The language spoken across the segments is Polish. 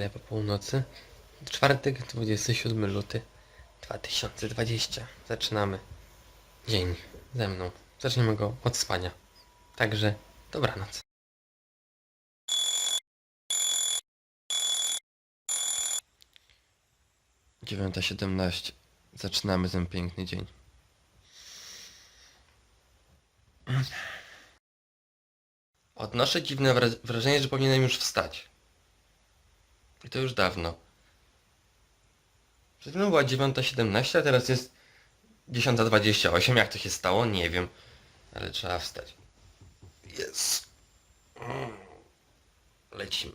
Chwilę po północy. Czwartek, 27 luty 2020. Zaczynamy dzień ze mną. Zaczniemy go od spania. Także dobranoc. Dziewiąta siedemnaście. Zaczynamy ten piękny dzień. Odnoszę dziwne wra- wrażenie, że powinienem już wstać. I to już dawno. Przed chwilą była 9.17, a teraz jest 10.28. Jak to się stało? Nie wiem. Ale trzeba wstać. Jest. Mm. Lecimy.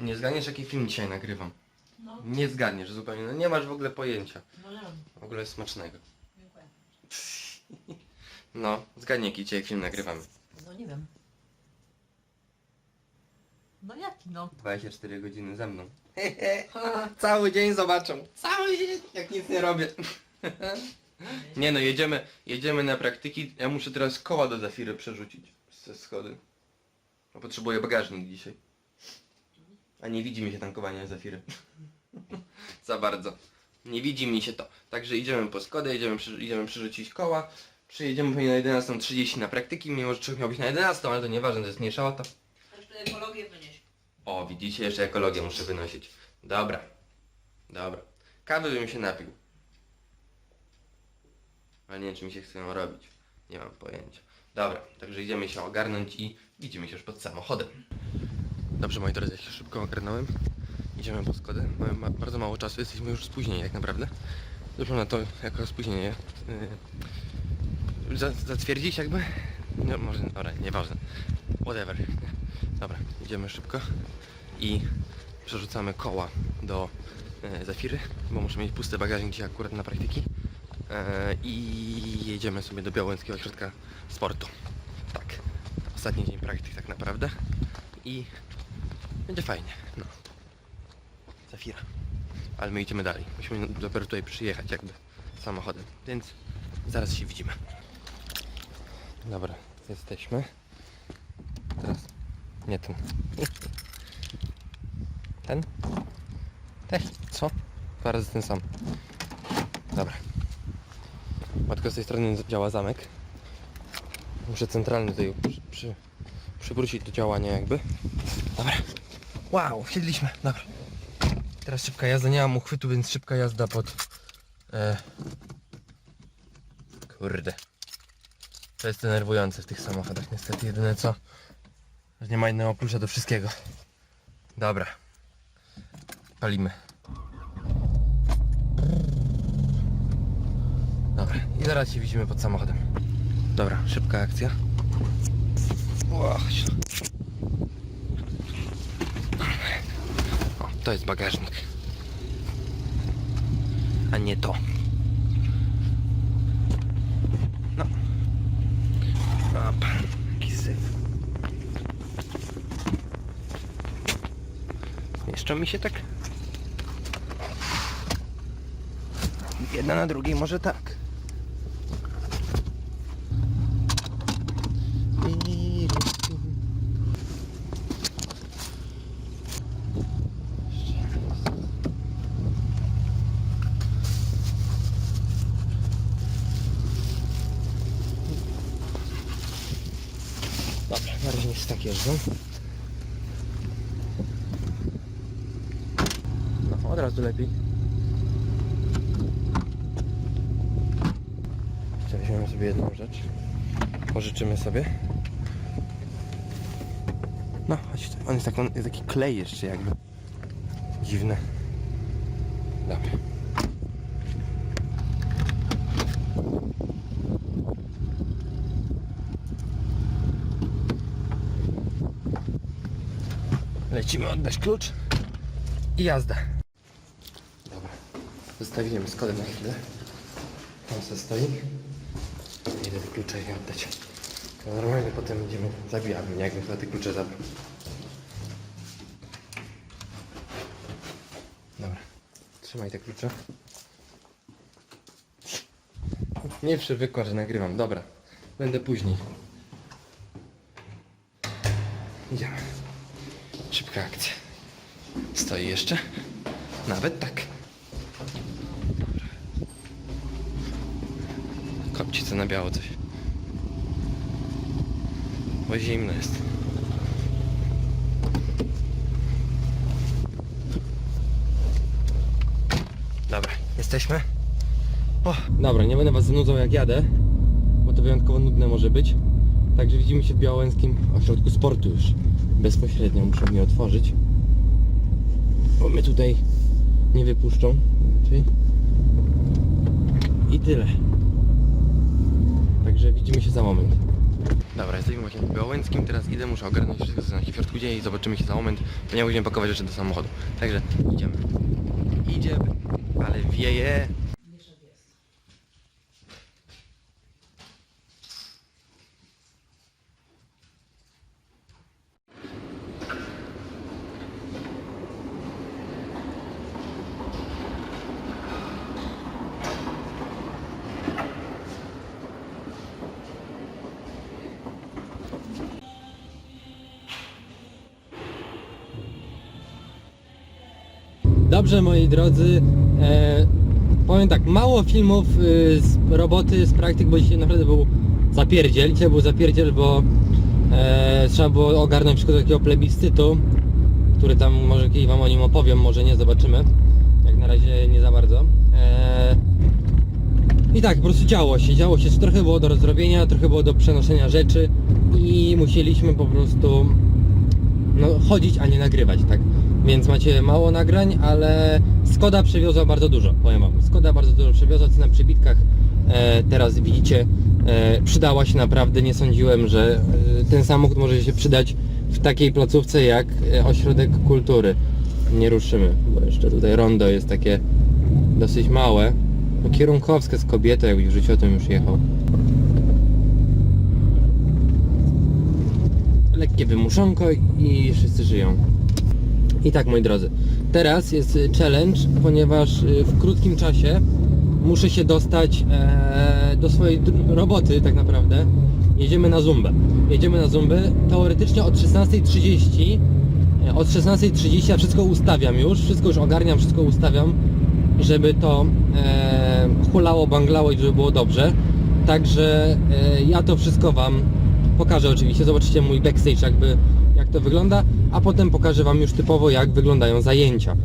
Nie zgadniesz jaki film dzisiaj nagrywam. No, Nie zgadniesz zupełnie. No nie masz w ogóle pojęcia. no nie. W ogóle smacznego. Dziękuję. No, zgadnij jaki dzisiaj film nagrywamy. No nie wiem. No jaki no? 24 godziny ze mną. Cały dzień zobaczą. Cały dzień, jak nic nie robię. Nie no, jedziemy, jedziemy na praktyki. Ja muszę teraz koła do Zafiry przerzucić ze schody. Bo potrzebuję bagażnik dzisiaj. A nie widzi mi się tankowania Zafiry. Za bardzo. Nie widzi mi się to. Także idziemy po Skodę, idziemy, przy- idziemy przerzucić koła. Przyjedziemy pewnie na 11.30 na praktyki, mimo że człowiek miał być na 11, ale to nieważne, to jest mniejsza o to. Jeszcze ekologię wynieść. O, widzicie, jeszcze ekologię muszę wynosić. Dobra. Dobra. Kawy bym się napił. Ale nie wiem, czy mi się chce ją robić. Nie mam pojęcia. Dobra, także idziemy się ogarnąć i widzimy się już pod samochodem. Dobrze, moi drodzy, ja się szybko ogarnąłem. Idziemy po Skodę. Mamy ma bardzo mało czasu, jesteśmy już spóźnieni jak naprawdę. Zresztą na to jako spóźnienie yy, za, zatwierdzić jakby? No może, dobra, nieważne. Whatever. Dobra, idziemy szybko i przerzucamy koła do e, Zafiry, bo muszę mieć pusty bagażnik dzisiaj akurat na praktyki. E, I jedziemy sobie do Białęckiego Ośrodka Sportu. Tak, ostatni dzień praktyk tak naprawdę. I będzie fajnie, no. Zafira. Ale my idziemy dalej. Musimy dopiero tutaj przyjechać jakby samochodem, więc zaraz się widzimy. Dobra, jesteśmy. Nie ten. Ten? Ten? Co? Dwa razy ten sam. Dobra. Tylko z tej strony działa zamek. Muszę centralny tutaj przy, przy, przywrócić do działania jakby. Dobra. Wow, wsiedliśmy. Dobra. Teraz szybka jazda. Nie mam uchwytu, więc szybka jazda pod... E... Kurde. To jest denerwujące w tych samochodach niestety. Jedyne co... Że nie ma innego klucza do wszystkiego. Dobra. Palimy. Dobra, i zaraz się widzimy pod samochodem. Dobra, szybka akcja. O, to jest bagażnik. A nie to. No. Opa, jaki syf. Zmieszczą mi się tak? Jedna na drugiej może tak. Dobra, na razie jest tak jeżdżą. No, od razu lepiej. Jeszcze Weźmiemy sobie jedną rzecz. Pożyczymy sobie. No, chodź. On jest, tak, on jest taki klej jeszcze jakby. Dziwne. Dobra. Lecimy oddać klucz i jazda. Dobra. Zostawimy Skodę na chwilę. Tam se stoi. Idę te klucze i oddać. Normalnie potem będziemy zabijamy, nie jakbym chyba te klucze zabrał. Dobra. Trzymaj te klucze. Nie przywykła, że nagrywam. Dobra. Będę później. idziemy. Szybka akcja. Stoi jeszcze? Nawet tak. Dobra. Kopcice na biało coś. Bo zimno jest. Dobra, jesteśmy? O, dobra, nie będę was znudzał jak jadę, bo to wyjątkowo nudne może być. Także widzimy się w Białęskim Ośrodku Sportu już. Bezpośrednio muszę mi otworzyć. Bo mnie tutaj nie wypuszczą. I tyle. Także widzimy się za moment. Dobra, jesteśmy właśnie w Białęskim, teraz idę, muszę ogarnąć wszystko co na środku dzieje i zobaczymy się za moment, ponieważ będziemy pakować rzeczy do samochodu. Także idziemy. Idziemy. Ale wieje. Dobrze moi drodzy, e, powiem tak, mało filmów e, z roboty, z praktyk, bo dzisiaj naprawdę był zapierdziel, dzisiaj był zapierdziel, bo e, trzeba było ogarnąć do takiego plebiscytu, który tam może kiedyś wam o nim opowiem, może nie, zobaczymy, jak na razie nie za bardzo. E, I tak, po prostu działo się, działo się, trochę było do zrobienia, trochę było do przenoszenia rzeczy i musieliśmy po prostu no, chodzić, a nie nagrywać, tak? Więc macie mało nagrań, ale Skoda przewiozła bardzo dużo, powiem wam. Skoda bardzo dużo przewiozła, co na przybitkach e, teraz widzicie, e, przydała się naprawdę. Nie sądziłem, że e, ten samochód może się przydać w takiej placówce jak e, Ośrodek Kultury. Nie ruszymy, bo jeszcze tutaj rondo jest takie dosyć małe. No, kierunkowskie z kobietą, jakbyś w życiu o tym już jechał. lekkie wymuszonko i wszyscy żyją. I tak moi drodzy, teraz jest y, challenge, ponieważ y, w krótkim czasie muszę się dostać e, do swojej roboty tak naprawdę. Jedziemy na Zumbę. Jedziemy na Zumbę. Teoretycznie od 16.30 e, od 16.30 ja wszystko ustawiam już, wszystko już ogarniam, wszystko ustawiam, żeby to e, hulało, banglało i żeby było dobrze. Także e, ja to wszystko Wam pokażę oczywiście, zobaczycie mój backstage jakby jak to wygląda, a potem pokażę Wam już typowo jak wyglądają zajęcia.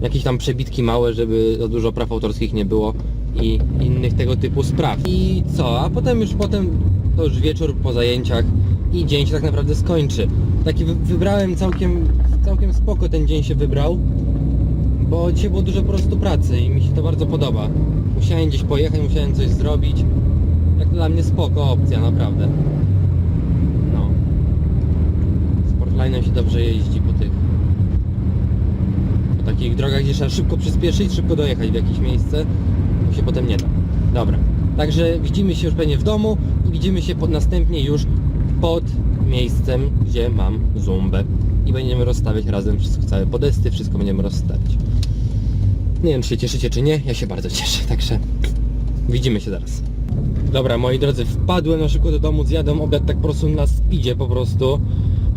Jakieś tam przebitki małe, żeby za dużo praw autorskich nie było i innych tego typu spraw. I co? A potem już potem to już wieczór po zajęciach i dzień się tak naprawdę skończy. Taki wy- wybrałem całkiem, całkiem spoko ten dzień się wybrał, bo dzisiaj było dużo po prostu pracy i mi się to bardzo podoba. Musiałem gdzieś pojechać, musiałem coś zrobić. Jak dla mnie spoko opcja, naprawdę. No. Sportline'em się dobrze jeździ po tych po takich drogach, gdzie trzeba szybko przyspieszyć, szybko dojechać w jakieś miejsce, to się potem nie da. Dobra. Także widzimy się już pewnie w domu i widzimy się pod, następnie już pod miejscem, gdzie mam zumbę. I będziemy rozstawiać razem wszystko, całe podesty, wszystko będziemy rozstawiać. Nie wiem, czy się cieszycie, czy nie. Ja się bardzo cieszę, także widzimy się zaraz. Dobra, moi drodzy, wpadłem na szybko do domu, zjadłem obiad tak po prostu na speedzie po prostu.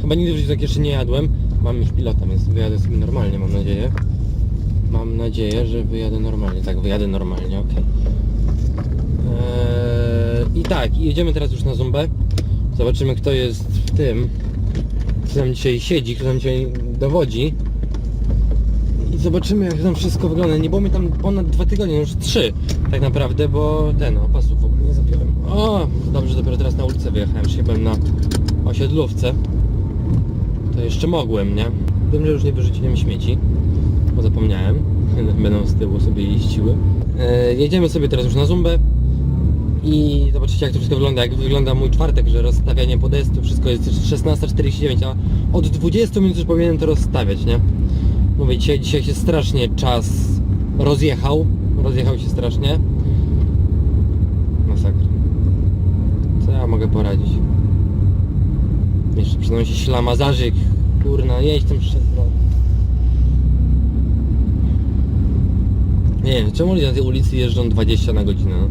Chyba nigdy w życiu tak jeszcze nie jadłem. Mam już pilota, więc wyjadę sobie normalnie, mam nadzieję. Mam nadzieję, że wyjadę normalnie. Tak, wyjadę normalnie, okej. Eee, I tak, jedziemy teraz już na Zumbę. Zobaczymy kto jest w tym. Kto tam dzisiaj siedzi, kto tam dzisiaj dowodzi. I zobaczymy jak tam wszystko wygląda. Nie było mi tam ponad dwa tygodnie, no już trzy tak naprawdę, bo ten opasów w ogóle nie zapiąłem. O, dobrze, dopiero teraz na ulicę wyjechałem, czyli byłem na osiedlówce. To jeszcze mogłem, nie? Wiem, że już nie wyrzuciłem śmieci, bo zapomniałem. Będą z tyłu sobie jeździły. E, jedziemy sobie teraz już na Zumbę i zobaczycie jak to wszystko wygląda, jak wygląda mój czwartek, że rozstawianie podestu, wszystko jest 16.49, a od 20 minut już powinienem to rozstawiać, nie? Mówię, dzisiaj, dzisiaj się strasznie czas rozjechał, rozjechał się strasznie. Masakra. Co ja mogę poradzić? Jeszcze przynajmniej się ślamazarzyk, Kurna, jeźdź tym szedł. Nie wiem, czemu ludzie na tej ulicy jeżdżą 20 na godzinę? No?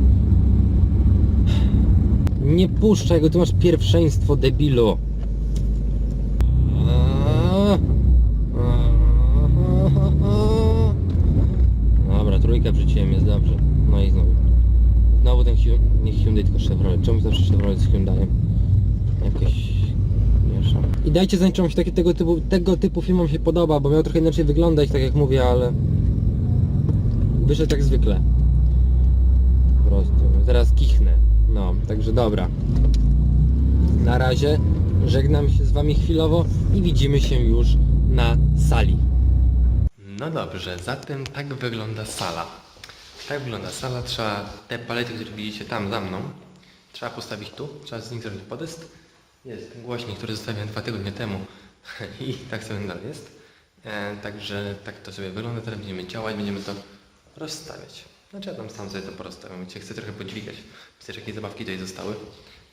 Nie puszczaj go, ty masz pierwszeństwo, debilo. Dobra, trójka wrzuciłem, jest dobrze. No i znowu. Znowu ten nie Hyundai, tylko Chevrolet. Czemu zawsze Chevrolet z Hyundaiem? Jakieś... I dajcie znać, czy wam się takie, tego, typu, tego typu film wam się podoba, bo miał trochę inaczej wyglądać, tak jak mówię, ale wyszedł jak zwykle. Po prostu. Zaraz kichnę. No, także dobra. Na razie żegnam się z wami chwilowo i widzimy się już na sali. No dobrze, zatem tak wygląda sala. Tak wygląda sala, trzeba te palety, które widzicie tam za mną, trzeba postawić tu, trzeba z nich zrobić podest. Jest ten głośnik, który zostawiłem dwa tygodnie temu i tak sobie nadal jest. E, także tak to sobie wygląda, teraz będziemy działać, będziemy to rozstawiać. Znaczy ja tam sam sobie to porozstawiam, wiecie, chcę trochę podźwigać. Że jakieś zabawki tutaj zostały.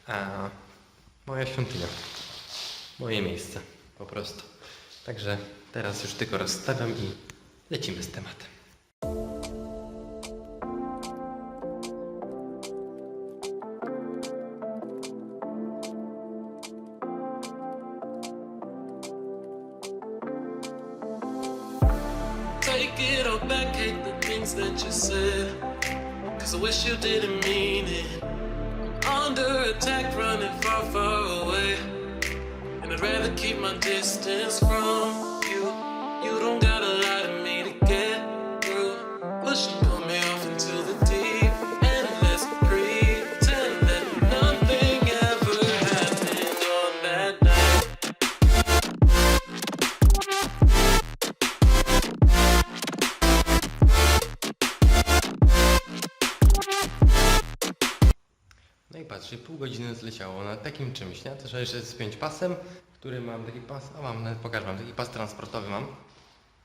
A moja świątynia. Moje miejsce, po prostu. Także teraz już tylko rozstawiam i lecimy z tematem. My distance from you. You don't gotta lie to me to get through. Push and pull me off into the deep. And let's pretend that nothing ever happened on that night. No i patrzcie, pół godziny zleciało na takim czymś, nie? To że jeszcze jest pięć pasem, który mam taki pas, a mam, nawet pokażę taki pas transportowy mam.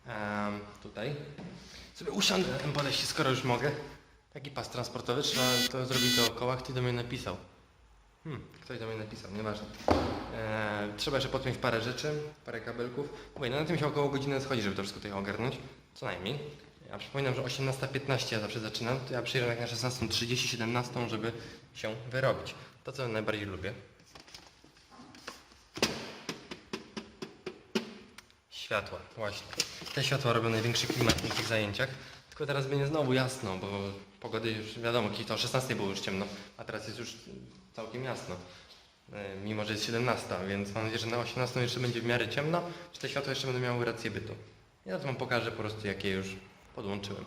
Em, tutaj. Sobie usiądę podejście, skoro już mogę. Taki pas transportowy, trzeba to zrobić dookoła. Ktoś do mnie napisał. Hmm, ktoś do mnie napisał, nieważne. E, trzeba jeszcze podpiąć parę rzeczy, parę kabelków. Mówię, no na tym się około godziny schodzi, żeby to wszystko tutaj ogarnąć. Co najmniej. Ja przypominam, że 18.15 ja zawsze zaczynam, to ja przyjeżdżam jak na 16.30, 17, żeby się wyrobić. To, co najbardziej lubię. Światła, właśnie. Te światła robią największy klimat na tych zajęciach. Tylko teraz będzie znowu jasno, bo pogody już wiadomo, kiedy to o 16 było już ciemno, a teraz jest już całkiem jasno. E, Mimo, że jest 17, więc mam nadzieję, że na 18 jeszcze będzie w miarę ciemno, że te światła jeszcze będą miały rację bytu. Ja to wam pokażę po prostu, jakie już podłączyłem.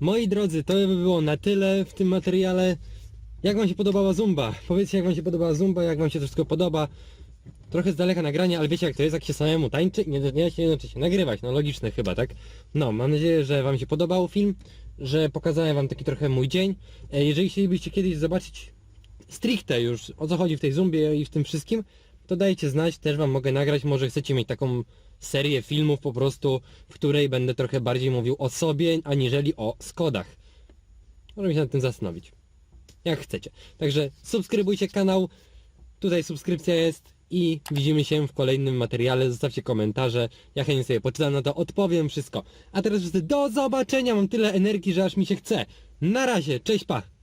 Moi drodzy, to by było na tyle w tym materiale. Jak wam się podobała Zumba? Powiedzcie jak wam się podobała Zumba, jak wam się to wszystko podoba. Trochę z daleka nagrania, ale wiecie jak to jest, jak się samemu tańczy i nie, nie się jednocześnie nagrywać, no logiczne chyba, tak? No, mam nadzieję, że wam się podobał film, że pokazałem wam taki trochę mój dzień. E, Jeżeli chcielibyście kiedyś zobaczyć stricte już o co chodzi w tej zumbie i w tym wszystkim, to dajcie znać, też wam mogę nagrać, może chcecie mieć taką serię filmów po prostu, w której będę trochę bardziej mówił o sobie, aniżeli o Skodach. Możemy się nad tym zastanowić. Jak chcecie. Także subskrybujcie kanał, tutaj subskrypcja jest i widzimy się w kolejnym materiale. Zostawcie komentarze, ja chętnie sobie poczytam na to, odpowiem wszystko. A teraz wszyscy do zobaczenia, mam tyle energii, że aż mi się chce. Na razie, cześć pa!